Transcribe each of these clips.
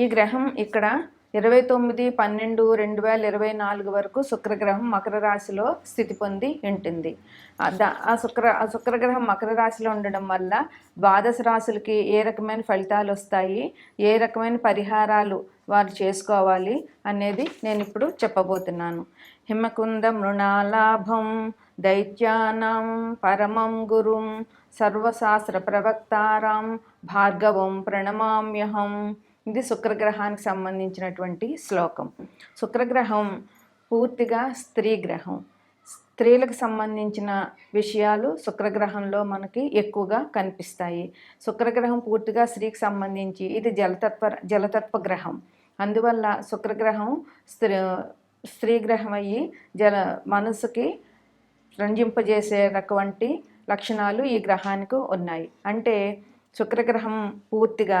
ఈ గ్రహం ఇక్కడ ఇరవై తొమ్మిది పన్నెండు రెండు వేల ఇరవై నాలుగు వరకు శుక్రగ్రహం మకర రాశిలో స్థితి పొంది ఉంటుంది. ఆ శుక్ర ఆ శుక్రగ్రహం మకర రాశిలో ఉండడం వల్ల ద్వాదశ రాశులకి ఏ రకమైన ఫలితాలు వస్తాయి ఏ రకమైన పరిహారాలు వారు చేసుకోవాలి అనేది నేను ఇప్పుడు చెప్పబోతున్నాను. హిమకుంద మృణాలాభం దైత్యానం పరమం గురుం సర్వశాస్త్ర ప్రవక్తారాం భార్గవం ప్రణమామ్యహం ఇది శుక్రగ్రహానికి సంబంధించినటువంటి శ్లోకం. శుక్రగ్రహం పూర్తిగా స్త్రీ గ్రహం. స్త్రీలకు సంబంధించిన విషయాలు శుక్రగ్రహంలో మనకి ఎక్కువగా కనిపిస్తాయి. శుక్రగ్రహం పూర్తిగా స్త్రీకి సంబంధించి ఇది జలతత్వ జలతత్వ గ్రహం. అందువల్ల శుక్రగ్రహం స్త్రీ స్త్రీ గ్రహం అయ్యి జల మనసుకి రంజింపజేసే రకవంటి లక్షణాలు ఈ గ్రహానికి ఉన్నాయి. అంటే శుక్రగ్రహం పూర్తిగా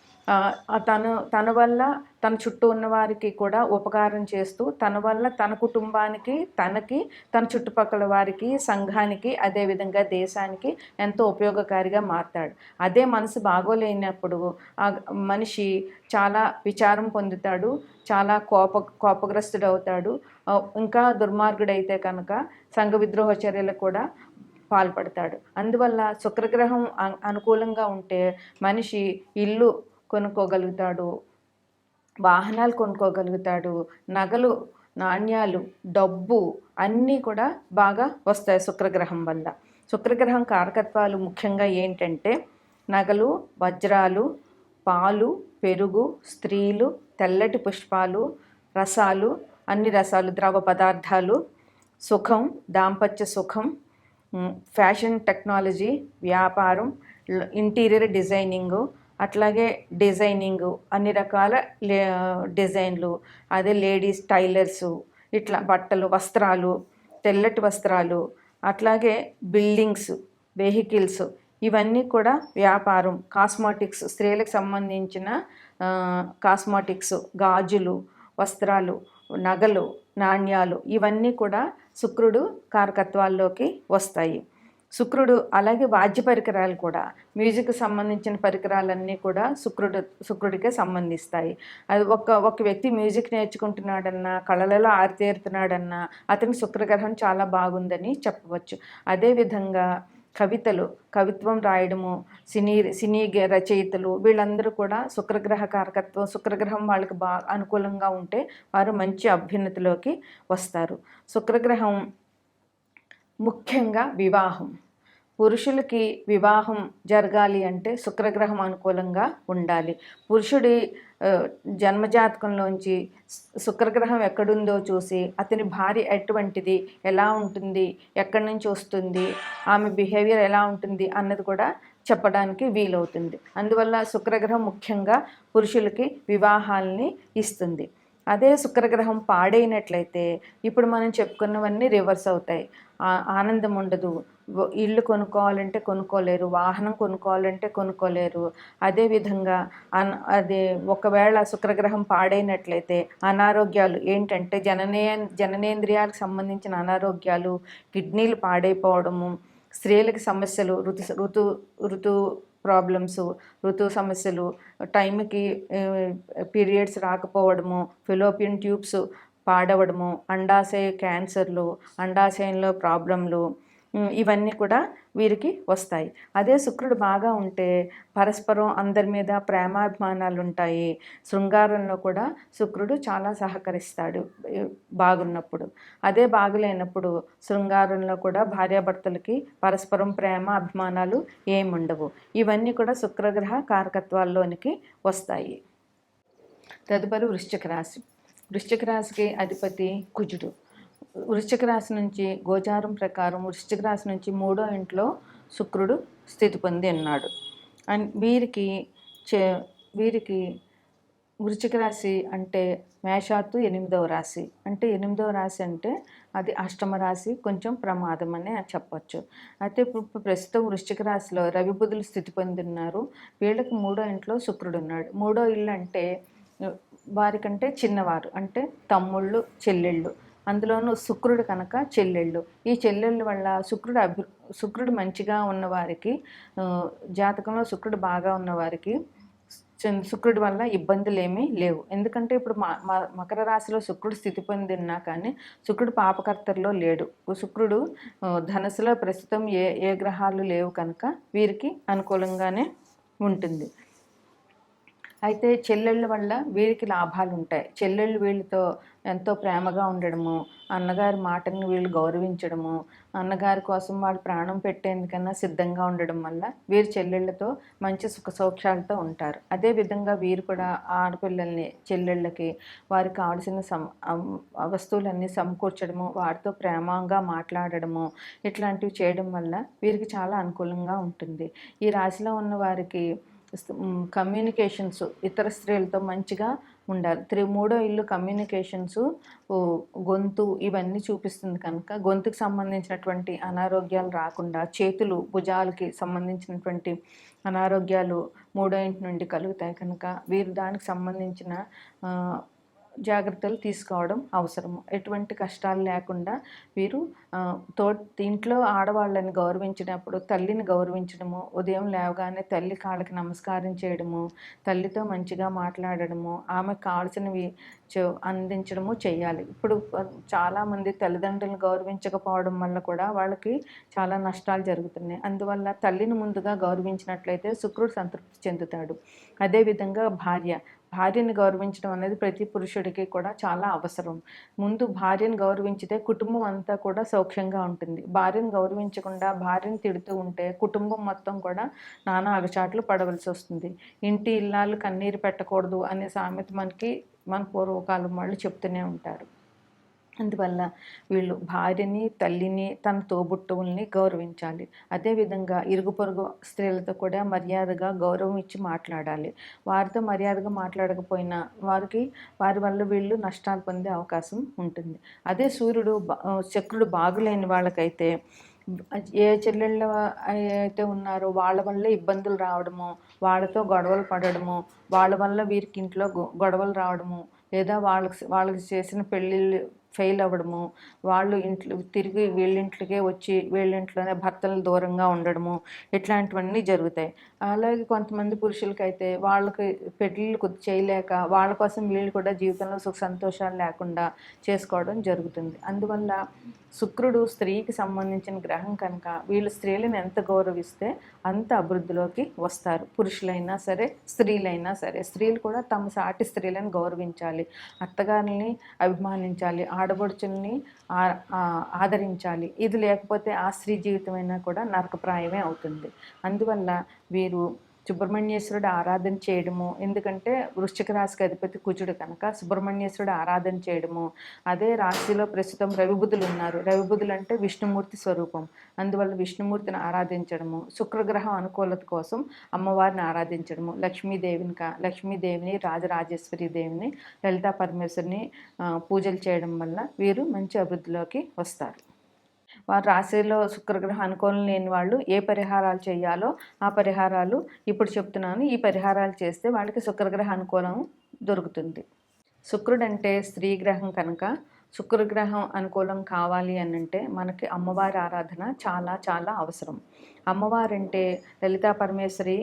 తను తన వల్ల తన చుట్టూ ఉన్న వారికి కూడా ఉపకారం చేస్తూ తన వల్ల తన కుటుంబానికి తనకి తన చుట్టుపక్కల వారికి సంఘానికి అదేవిధంగా దేశానికి ఎంతో ఉపయోగకారిగా మారతాడు. అదే మనసు బాగోలేనప్పుడు ఆ మనిషి చాలా విచారం పొందుతాడు చాలా కోప కోపగ్రస్తుడవుతాడు. ఇంకా దుర్మార్గుడైతే కనుక సంఘ విద్రోహ చర్యలు కూడా పాల్పడతాడు. అందువల్ల శుక్రగ్రహం అనుకూలంగా ఉంటే మనిషి ఇల్లు కొనుక్కోగలుగుతాడు వాహనాలు కొనుక్కోగలుగుతాడు నగలు నాణ్యాలు డబ్బు అన్నీ కూడా బాగా వస్తాయి శుక్రగ్రహం వల్ల. శుక్రగ్రహం కారకత్వాలు ముఖ్యంగా ఏంటంటే నగలు వజ్రాలు పాలు పెరుగు స్త్రీలు తెల్లటి పుష్పాలు రసాలు అన్ని రసాలు ద్రవ పదార్థాలు సుఖం దాంపత్య సుఖం ఫ్యాషన్ టెక్నాలజీ వ్యాపారం ఇంటీరియర్ డిజైనింగు అట్లాగే డిజైనింగు అన్ని రకాల లే డిజైన్లు. అదే లేడీస్ టైలర్సు ఇట్లా బట్టలు వస్త్రాలు తెల్లటి వస్త్రాలు అట్లాగే బిల్డింగ్స్ వెహికల్స్. ఇవన్నీ కూడా వ్యాపారం. కాస్మాటిక్స్ స్త్రీలకు సంబంధించిన కాస్మాటిక్స్ గాజులు వస్త్రాలు నగలు నాణ్యాలు ఇవన్నీ కూడా శుక్రుడు కారకత్వాల్లోకి వస్తాయి. శుక్రుడు అలాగే వాద్య పరికరాలు కూడా మ్యూజిక్ సంబంధించిన పరికరాలన్నీ కూడా శుక్రుడు శుక్రుడికే సంబంధిస్తాయి. అది ఒక ఒక వ్యక్తి మ్యూజిక్ నేర్చుకుంటున్నాడన్నా కళలలో ఆరితేరుతున్నాడన్నా అతని శుక్రగ్రహం చాలా బాగుందని చెప్పవచ్చు. అదేవిధంగా కవితలు కవిత్వం రాయడము సినీ సినీ గ- రచయితలు వీళ్ళందరూ కూడా శుక్రగ్రహ కారకత్వం శుక్రగ్రహం వాళ్ళకి బాగా అనుకూలంగా ఉంటే వారు మంచి అభ్యున్నతిలోకి వస్తారు. శుక్రగ్రహం ముఖ్యంగా వివాహం. పురుషులకి వివాహం జరగాలి అంటే శుక్రగ్రహం అనుకూలంగా ఉండాలి. పురుషుడి జన్మజాతకంలోంచి శుక్రగ్రహం ఎక్కడుందో చూసి అతని భార్య ఎటువంటిది ఎలా ఉంటుంది ఎక్కడి నుంచి వస్తుంది ఆమె బిహేవియర్ ఎలా ఉంటుంది అన్నది కూడా చెప్పడానికి వీలవుతుంది. అందువల్ల శుక్రగ్రహం ముఖ్యంగా పురుషులకి వివాహాల్ని ఇస్తుంది. అదే శుక్రగ్రహం పాడైనట్లయితే ఇప్పుడు మనం చెప్పుకున్నవన్నీ రివర్స్ అవుతాయి. ఆనందం ఉండదు. ఇల్లు కొనుక్కోవాలంటే కొనుక్కోలేరు. వాహనం కొనుక్కోవాలంటే కొనుక్కోలేరు. అదేవిధంగా అన్ అదే ఒకవేళ శుక్రగ్రహం పాడైనట్లయితే అనారోగ్యాలు ఏంటంటే జననే జననేంద్రియాలకు సంబంధించిన అనారోగ్యాలు కిడ్నీలు పాడైపోవడము స్త్రీలకు సమస్యలు ఋతు ఋతు ఋతు ప్రాబ్లమ్స్ ఋతు సమస్యలు టైంకి పీరియడ్స్ రాకపోవడము ఫిలోపియన్ ట్యూబ్స్ పాడవడము అండాశయ క్యాన్సర్లు అండాశయంలో ప్రాబ్లంలు ఇవన్నీ కూడా వీరికి వస్తాయి. అదే శుక్రుడు బాగా ఉంటే పరస్పరం అందరి మీద ప్రేమాభిమానాలు ఉంటాయి. శృంగారంలో కూడా శుక్రుడు చాలా సహకరిస్తాడు బాగున్నప్పుడు. అదే బాగులేనప్పుడు శృంగారంలో కూడా భార్యాభర్తలకి పరస్పరం ప్రేమ అభిమానాలు ఏముండవు. ఇవన్నీ కూడా శుక్రగ్రహ కారకత్వాల్లోనికి వస్తాయి. తదుపరి వృశ్చిక రాశి. వృశ్చిక రాశికి అధిపతి కుజుడు. వృశ్చిక రాశి నుంచి గోచారం ప్రకారం వృశ్చిక రాశి నుంచి మూడో ఇంట్లో శుక్రుడు స్థితి పొంది ఉన్నాడు. అండ్ వీరికి చే వీరికి వృశ్చిక రాశి అంటే మేషాత్తు ఎనిమిదవ రాశి. అంటే ఎనిమిదవ రాశి అంటే అది అష్టమ రాశి కొంచెం ప్రమాదం అని చెప్పొచ్చు. అయితే ఇప్పుడు ప్రస్తుతం వృశ్చిక రాశిలో రవి బుధులు స్థితి పొందిన్నారు వీళ్ళకి మూడో ఇంట్లో శుక్రుడు ఉన్నాడు. మూడో ఇల్లు అంటే వారికంటే చిన్నవారు అంటే తమ్ముళ్ళు చెల్లెళ్ళు. అందులోనూ శుక్రుడు కనుక చెల్లెళ్ళు. ఈ చెల్లెళ్ళు వల్ల శుక్రుడు అభి శుక్రుడు మంచిగా ఉన్నవారికి జాతకంలో శుక్రుడు బాగా ఉన్నవారికి శుక్రుడి వల్ల ఇబ్బందులు ఏమీ లేవు. ఎందుకంటే ఇప్పుడు మ- మ- మకర రాశిలో శుక్రుడు స్థితి పొందినా కానీ శుక్రుడు పాపకర్తల్లో లేడు. శుక్రుడు ధనస్సులో ప్రస్తుతం ఏ ఏ గ్రహాలు లేవు కనుక వీరికి అనుకూలంగానే ఉంటుంది. అయితే చెల్లెళ్ళ వల్ల వీరికి లాభాలు ఉంటాయి చెల్లెళ్ళు వీళ్ళతో ఎంతో ప్రేమగా ఉండడము అన్నగారి మాటని వీళ్ళు గౌరవించడము అన్నగారి కోసం వాళ్ళు ప్రాణం పెట్టేందుకన్నా సిద్ధంగా ఉండడం వల్ల వీరు చెల్లెళ్ళతో మంచి సుఖ సౌఖ్యాలతో ఉంటారు. అదేవిధంగా వీరు కూడా ఆడపిల్లల్ని చెల్లెళ్ళకి వారికి కావాల్సిన సం వస్తువులన్నీ సమకూర్చడము వారితో ప్రేమంగా మాట్లాడడము ఇట్లాంటివి చేయడం వల్ల వీరికి చాలా అనుకూలంగా ఉంటుంది. ఈ రాశిలో ఉన్న వారికి కమ్యూనికేషన్స్ ఇతర స్త్రీలతో మంచిగా ఉండాలి. త్రీ మూడో ఇల్లు కమ్యూనికేషన్స్ గొంతు ఇవన్నీ చూపిస్తుంది కనుక గొంతుకు సంబంధించినటువంటి అనారోగ్యాలు రాకుండా చేతులు భుజాలకి సంబంధించినటువంటి అనారోగ్యాలు మూడో ఇంటి నుండి కలుగుతాయి కనుక వీరు దానికి సంబంధించిన జాగ్రత్తలు తీసుకోవడం అవసరము. ఎటువంటి కష్టాలు లేకుండా వీరు తో ఇంట్లో ఆడవాళ్ళని గౌరవించినప్పుడు తల్లిని గౌరవించడము ఉదయం లేవగానే తల్లి కాళ్ళకి నమస్కారం చేయడము తల్లితో మంచిగా మాట్లాడడము ఆమెకు కావాల్సినవి అందించడము చేయాలి. ఇప్పుడు చాలామంది తల్లిదండ్రులను గౌరవించకపోవడం వల్ల కూడా వాళ్ళకి చాలా నష్టాలు జరుగుతున్నాయి. అందువల్ల తల్లిని ముందుగా గౌరవించినట్లయితే శుక్రుడు సంతృప్తి చెందుతాడు. అదేవిధంగా భార్య భార్యని గౌరవించడం అనేది ప్రతి పురుషుడికి కూడా చాలా అవసరం. ముందు భార్యను గౌరవించితే కుటుంబం అంతా కూడా సౌఖ్యంగా ఉంటుంది. భార్యను గౌరవించకుండా భార్యను తిడుతూ ఉంటే కుటుంబం మొత్తం కూడా నానా అగచాట్లు పడవలసి వస్తుంది. ఇంటి ఇల్లాలు కన్నీరు పెట్టకూడదు అనే సామెత మనకి మన పూర్వకాలం వాళ్ళు చెప్తూనే ఉంటారు. అందువల్ల వీళ్ళు భార్యని తల్లిని తన తోబుట్టువుల్ని గౌరవించాలి. అదేవిధంగా ఇరుగు పొరుగు స్త్రీలతో కూడా మర్యాదగా గౌరవం ఇచ్చి మాట్లాడాలి. వారితో మర్యాదగా మాట్లాడకపోయినా వారికి వారి వల్ల వీళ్ళు నష్టాలు పొందే అవకాశం ఉంటుంది. అదే సూర్యుడు చక్రుడు బాగులేని వాళ్ళకైతే ఏ చెల్లెళ్ళ అయితే ఉన్నారో వాళ్ళ వల్ల ఇబ్బందులు రావడము వాళ్ళతో గొడవలు పడడము వాళ్ళ వల్ల వీరికి ఇంట్లో గొ- గొడవలు రావడము లేదా వాళ్ళకి వాళ్ళకి చేసిన పెళ్ళిళ్ళు ఫెయిల్ అవ్వడము వాళ్ళు ఇంట్లో తిరిగి వీళ్ళింట్లకే వచ్చి వీళ్ళింట్లోనే భర్తలు దూరంగా ఉండడము ఇట్లాంటివన్నీ జరుగుతాయి. అలాగే కొంతమంది పురుషులకైతే వాళ్ళకి పెళ్ళిళ్ళు కొద్ది చేయలేక వాళ్ళ కోసం వీళ్ళు కూడా జీవితంలో సుఖ సంతోషాలు లేకుండా చేసుకోవడం జరుగుతుంది. అందువల్ల శుక్రుడు స్త్రీకి సంబంధించిన గ్రహం కనుక వీళ్ళు స్త్రీలను ఎంత గౌరవిస్తే అంత అభివృద్ధిలోకి వస్తారు. పురుషులైనా సరే స్త్రీలైనా సరే స్త్రీలు కూడా తమ సాటి స్త్రీలను గౌరవించాలి అత్తగారిని అభిమానించాలి ఆడబడుచుల్ని ఆ- ఆదరించాలి. ఇది లేకపోతే ఆ స్త్రీ జీవితమైనా కూడా నరకప్రాయమే అవుతుంది. అందువల్ల వీరు సుబ్రహ్మణ్యేశ్వరుడు ఆరాధన చేయడము. ఎందుకంటే వృశ్చిక రాశికి అధిపతి కుజుడు కనుక సుబ్రహ్మణ్యేశ్వరుడు ఆరాధన చేయడము. అదే రాశిలో ప్రస్తుతం రవిబుధులు ఉన్నారు. రవిబుధులు అంటే విష్ణుమూర్తి స్వరూపం. అందువల్ల విష్ణుమూర్తిని ఆరాధించడము. శుక్రగ్రహం అనుకూలత కోసం అమ్మవారిని ఆరాధించడము. లక్ష్మీదేవిని కా లక్ష్మీదేవిని రాజరాజేశ్వరి దేవిని లలితా పరమేశ్వరిని పూజలు చేయడం వల్ల వీరు మంచి అభివృద్ధిలోకి వస్తారు. వారి రాశిలో శుక్రగ్రహ అనుకూలం లేని వాళ్ళు ఏ పరిహారాలు చేయాలో ఆ పరిహారాలు ఇప్పుడు చెప్తున్నాను. ఈ పరిహారాలు చేస్తే వాళ్ళకి శుక్రగ్రహ అనుకూలం దొరుకుతుంది. శుక్రుడు అంటే స్త్రీ గ్రహం కనుక శుక్రగ్రహం అనుకూలం కావాలి అని అంటే మనకి అమ్మవారి ఆరాధన చాలా చాలా అవసరం. అమ్మవారంటే లలితా పరమేశ్వరి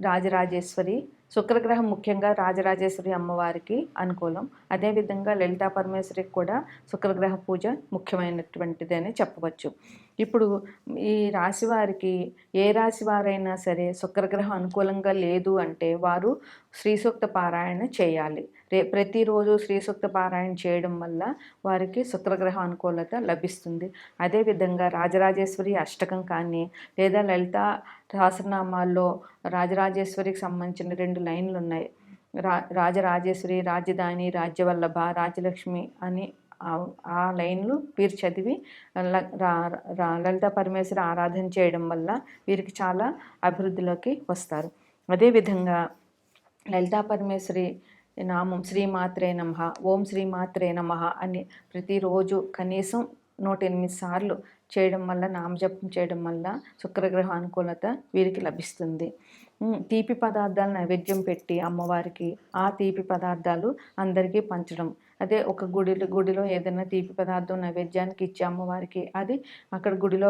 రాజరాజేశ్వరి శుక్రగ్రహం ముఖ్యంగా రాజరాజేశ్వరి అమ్మవారికి అనుకూలం. అదేవిధంగా లలితా పరమేశ్వరికి కూడా శుక్రగ్రహ పూజ ముఖ్యమైనటువంటిది అని చెప్పవచ్చు. ఇప్పుడు ఈ రాశి వారికి ఏ రాశి వారైనా సరే శుక్రగ్రహం అనుకూలంగా లేదు అంటే వారు శ్రీసూక్త పారాయణ చేయాలి. రే ప్రతిరోజు శ్రీసూక్త పారాయణ చేయడం వల్ల వారికి శుక్రగ్రహ అనుకూలత లభిస్తుంది. అదేవిధంగా రాజరాజేశ్వరి అష్టకం కానీ లేదా లలిత సహస్రనామాల్లో రాజరాజేశ్వరికి సంబంధించిన రెండు లైన్లు ఉన్నాయి రా రాజరాజేశ్వరి రాజధాని రాజ్యవల్లభ రాజలక్ష్మి అని ఆ లైన్లు వీరు చదివి లలిత పరమేశ్వరి ఆరాధన చేయడం వల్ల వీరికి చాలా అభివృద్ధిలోకి వస్తారు. అదేవిధంగా లలితా పరమేశ్వరి నామం శ్రీమాత్రే నమ ఓం శ్రీమాత్రే నమ అని ప్రతిరోజు కనీసం నూట ఎనిమిది సార్లు చేయడం వల్ల నామజపం చేయడం వల్ల శుక్రగ్రహ అనుకూలత వీరికి లభిస్తుంది. తీపి పదార్థాలు నైవేద్యం పెట్టి అమ్మవారికి ఆ తీపి పదార్థాలు అందరికీ పంచడం. అదే ఒక గుడిలో గుడిలో ఏదైనా తీపి పదార్థం నైవేద్యానికి ఇచ్చాము వారికి. అది అక్కడ గుడిలో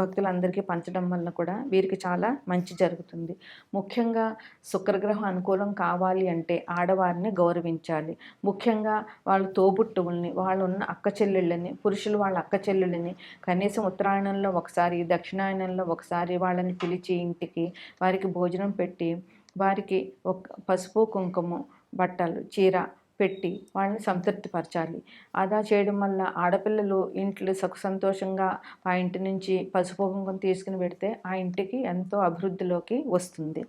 భక్తులందరికీ పంచడం వల్ల కూడా వీరికి చాలా మంచి జరుగుతుంది. ముఖ్యంగా శుక్రగ్రహం అనుకూలం కావాలి అంటే ఆడవారిని గౌరవించాలి. ముఖ్యంగా వాళ్ళ తోబుట్టువుల్ని వాళ్ళు ఉన్న అక్క చెల్లెళ్ళని పురుషులు వాళ్ళ అక్క చెల్లెళ్ళని కనీసం ఉత్తరాయణంలో ఒకసారి దక్షిణాయనంలో ఒకసారి వాళ్ళని పిలిచి ఇంటికి వారికి భోజనం పెట్టి వారికి ఒక పసుపు కుంకుమ బట్టలు చీర పెట్టి వాళ్ళని సంతృప్తిపరచాలి. అదా చేయడం వల్ల ఆడపిల్లలు ఇంట్లో సుఖ సంతోషంగా ఆ ఇంటి నుంచి పసుపు కుంకుమ తీసుకుని పెడితే ఆ ఇంటికి ఎంతో అభివృద్ధిలోకి వస్తుంది.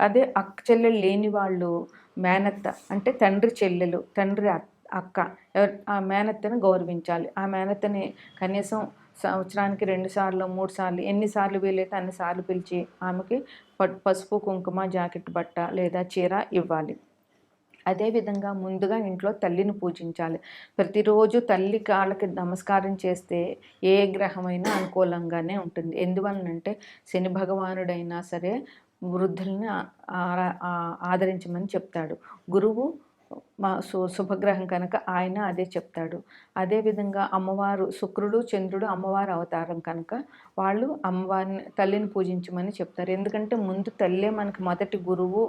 అదే అక్క చెల్లెలు లేని వాళ్ళు మేనత్త అంటే తండ్రి చెల్లెలు తండ్రి అక్క ఆ మేనత్తని గౌరవించాలి. ఆ మేనత్తని కనీసం సంవత్సరానికి రెండు సార్లు మూడు సార్లు ఎన్నిసార్లు వీలైతే అన్నిసార్లు పిలిచి ఆమెకి పసుపు కుంకుమ జాకెట్ బట్ట లేదా చీర ఇవ్వాలి. అదేవిధంగా ముందుగా ఇంట్లో తల్లిని పూజించాలి. ప్రతిరోజు తల్లి కాళ్ళకి నమస్కారం చేస్తే ఏ గ్రహమైనా అనుకూలంగానే ఉంటుంది. ఎందువలనంటే శని భగవానుడైనా సరే వృద్ధుల్ని ఆదరించమని చెప్తాడు. గురువు మా సు శుభగ్రహం కనుక ఆయన అదే చెప్తాడు. అదేవిధంగా అమ్మవారు శుక్రుడు చంద్రుడు అమ్మవారు అవతారం కనుక వాళ్ళు అమ్మవారిని తల్లిని పూజించమని చెప్తారు. ఎందుకంటే ముందు తల్లే మనకి మొదటి గురువు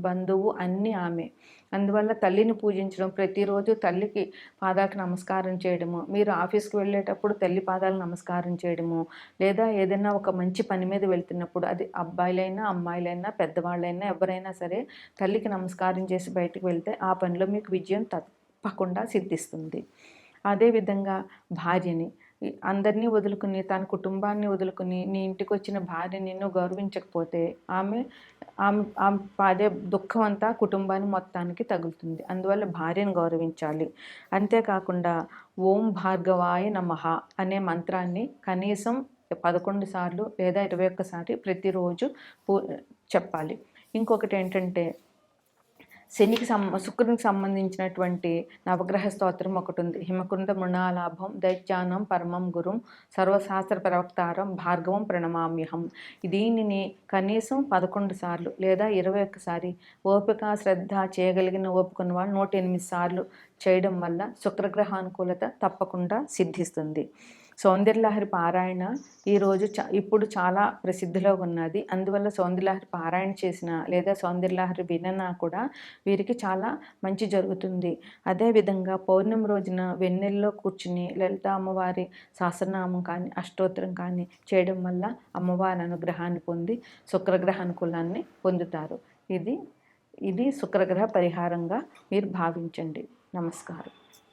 బంధువు అన్నీ ఆమె. అందువల్ల తల్లిని పూజించడం ప్రతిరోజు తల్లికి పాదాలకు నమస్కారం చేయడము మీరు ఆఫీస్కి వెళ్ళేటప్పుడు తల్లి పాదాలు నమస్కారం చేయడము లేదా ఏదైనా ఒక మంచి పని మీద వెళ్తున్నప్పుడు అది అబ్బాయిలైనా అమ్మాయిలైనా పెద్దవాళ్ళైనా ఎవరైనా సరే తల్లికి నమస్కారం చేసి బయటకు వెళ్తే ఆ పనిలో మీకు విజయం తప్పకుండా సిద్ధిస్తుంది. అదేవిధంగా భార్యని అందరినీ వదులుకుని తన కుటుంబాన్ని వదులుకుని నీ ఇంటికి వచ్చిన భార్య నిన్ను గౌరవించకపోతే ఆమె ఆమె ఆమె పాడే దుఃఖం అంతా కుటుంబాన్ని మొత్తానికి తగులుతుంది. అందువల్ల భార్యను గౌరవించాలి. అంతేకాకుండా ఓం భార్గవాయ నమః అనే మంత్రాన్ని కనీసం పదకొండు సార్లు లేదా ఇరవై ఒక్కసారి ప్రతిరోజు పూ చెప్పాలి. ఇంకొకటి ఏంటంటే శనికి సం శుక్రునికి సంబంధించినటువంటి నవగ్రహ స్తోత్రం ఒకటి ఉంది. హిమకుంద మృణాలాభం దైత్యానం పరమం గురుం సర్వశాస్త్ర ప్రవక్తారం భార్గవం ప్రణమామ్యహం. దీనిని కనీసం పదకొండు సార్లు లేదా ఇరవై ఒక్కసారి ఓపిక శ్రద్ధ చేయగలిగిన ఓపుకున్న వాళ్ళు నూట ఎనిమిది సార్లు చేయడం వల్ల శుక్రగ్రహానుకూలత తప్పకుండా సిద్ధిస్తుంది. సౌందర్యలహరి పారాయణ ఈరోజు చ ఇప్పుడు చాలా ప్రసిద్ధిలో ఉన్నది. అందువల్ల సౌందర్యలహరి పారాయణ చేసిన లేదా సౌందర్యలహరి విననా కూడా వీరికి చాలా మంచి జరుగుతుంది. అదేవిధంగా పౌర్ణమి రోజున వెన్నెల్లో కూర్చుని లలిత అమ్మవారి సహస్రనామం కానీ అష్టోత్తరం కానీ చేయడం వల్ల అమ్మవారి అనుగ్రహాన్ని పొంది శుక్రగ్రహానుకూలాన్ని పొందుతారు. ఇది ఇది శుక్రగ్రహ పరిహారంగా మీరు భావించండి. నమస్కారం